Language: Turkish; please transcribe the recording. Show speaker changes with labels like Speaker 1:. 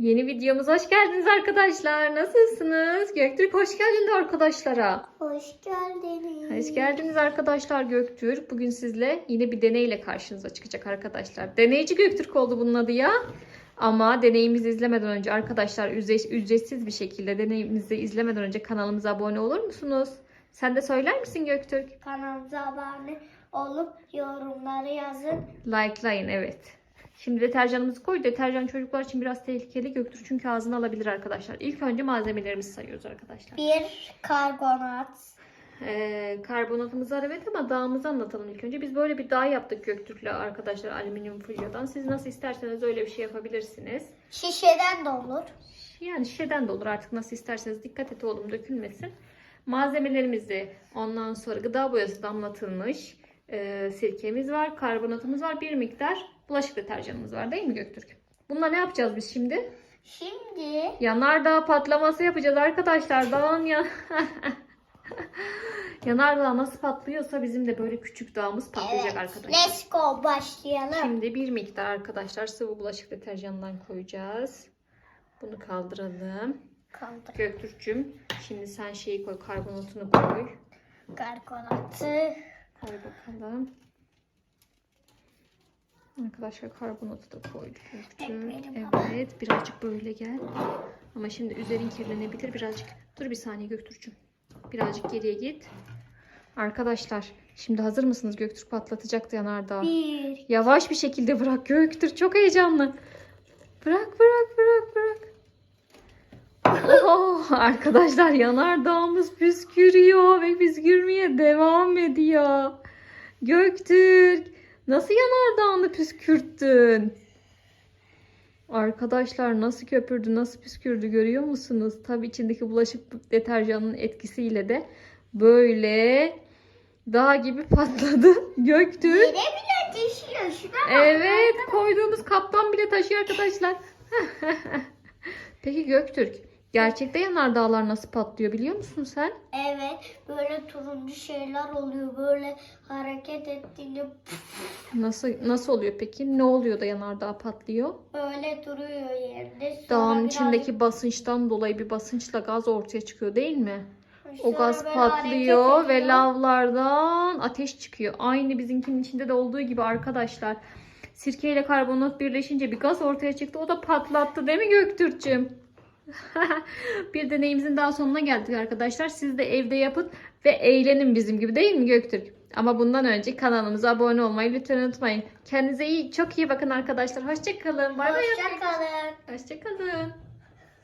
Speaker 1: Yeni videomuza hoş geldiniz arkadaşlar. Nasılsınız? Göktürk hoş geldin arkadaşlara.
Speaker 2: Hoş geldiniz.
Speaker 1: Hoş geldiniz arkadaşlar Göktürk. Bugün sizle yine bir deneyle karşınıza çıkacak arkadaşlar. Deneyci Göktürk oldu bunun adı ya. Ama deneyimizi izlemeden önce arkadaşlar ücret- ücretsiz bir şekilde deneyimizi izlemeden önce kanalımıza abone olur musunuz? Sen de söyler misin Göktürk?
Speaker 2: Kanalımıza abone olup yorumları yazın.
Speaker 1: Likelayın evet. Şimdi deterjanımızı koy. Deterjan çocuklar için biraz tehlikeli Göktürk çünkü ağzına alabilir arkadaşlar. İlk önce malzemelerimizi sayıyoruz arkadaşlar.
Speaker 2: Bir karbonat.
Speaker 1: Ee, karbonatımızı var evet ama dağımızı anlatalım ilk önce. Biz böyle bir dağ yaptık Göktürk'le arkadaşlar alüminyum folyodan. Siz nasıl isterseniz öyle bir şey yapabilirsiniz.
Speaker 2: Şişeden de olur.
Speaker 1: Yani şişeden de olur artık nasıl isterseniz dikkat et oğlum dökülmesin. Malzemelerimizi ondan sonra gıda boyası damlatılmış e, sirkemiz var, karbonatımız var, bir miktar bulaşık deterjanımız var değil mi Göktürk? Bununla ne yapacağız biz şimdi?
Speaker 2: Şimdi
Speaker 1: Yanardağ patlaması yapacağız arkadaşlar. Dağın ya... Yanardağ nasıl patlıyorsa bizim de böyle küçük dağımız patlayacak
Speaker 2: evet,
Speaker 1: arkadaşlar.
Speaker 2: let's go başlayalım.
Speaker 1: Şimdi bir miktar arkadaşlar sıvı bulaşık deterjanından koyacağız. Bunu kaldıralım.
Speaker 2: Kaldır.
Speaker 1: Göktürk'cüm şimdi sen şeyi koy karbonatını koy.
Speaker 2: Karbonatı.
Speaker 1: Koy bakalım. Arkadaşlar karbonatı da koyduk Evet birazcık böyle gel. Ama şimdi üzerin kirlenebilir birazcık. Dur bir saniye Göktürk'cüm. Birazcık geriye git. Arkadaşlar şimdi hazır mısınız? Göktürk patlatacaktı yanardağ.
Speaker 2: Bir.
Speaker 1: Yavaş bir şekilde bırak Göktürk. Çok heyecanlı. Bırak bırak bırak bırak. Oh, arkadaşlar yanardağımız püskürüyor ve püskürmeye devam ediyor. Göktürk nasıl yanardağını püskürttün? Arkadaşlar nasıl köpürdü, nasıl püskürdü görüyor musunuz? Tabii içindeki bulaşık deterjanının etkisiyle de böyle dağ gibi patladı. Göktürk
Speaker 2: Yere bile düşüyor. Şuna.
Speaker 1: Evet koyduğumuz kaptan bile taşıyor arkadaşlar. Peki Göktürk gerçekte yanardağlar nasıl patlıyor biliyor musun sen?
Speaker 2: Evet böyle turuncu şeyler oluyor. Böyle hareket ettiğinde
Speaker 1: Nasıl nasıl oluyor peki? Ne oluyor da yanardağ patlıyor?
Speaker 2: böyle duruyor yerinde. Sonra
Speaker 1: Dağın
Speaker 2: biraz-
Speaker 1: içindeki basınçtan dolayı bir basınçla gaz ortaya çıkıyor değil mi? O
Speaker 2: sonra
Speaker 1: gaz
Speaker 2: böyle
Speaker 1: patlıyor
Speaker 2: hareket
Speaker 1: ve
Speaker 2: ediyor.
Speaker 1: lavlardan ateş çıkıyor. Aynı bizimkinin içinde de olduğu gibi arkadaşlar. Sirke ile karbonat birleşince bir gaz ortaya çıktı. O da patlattı değil mi Göktürk'cüğüm? bir deneyimizin daha sonuna geldik arkadaşlar. Siz de evde yapın ve eğlenin bizim gibi değil mi Göktürk? Ama bundan önce kanalımıza abone olmayı lütfen unutmayın. Kendinize iyi, çok iyi bakın arkadaşlar. Hoşçakalın. Bay bay.
Speaker 2: Hoşça kalın.
Speaker 1: Hoşçakalın.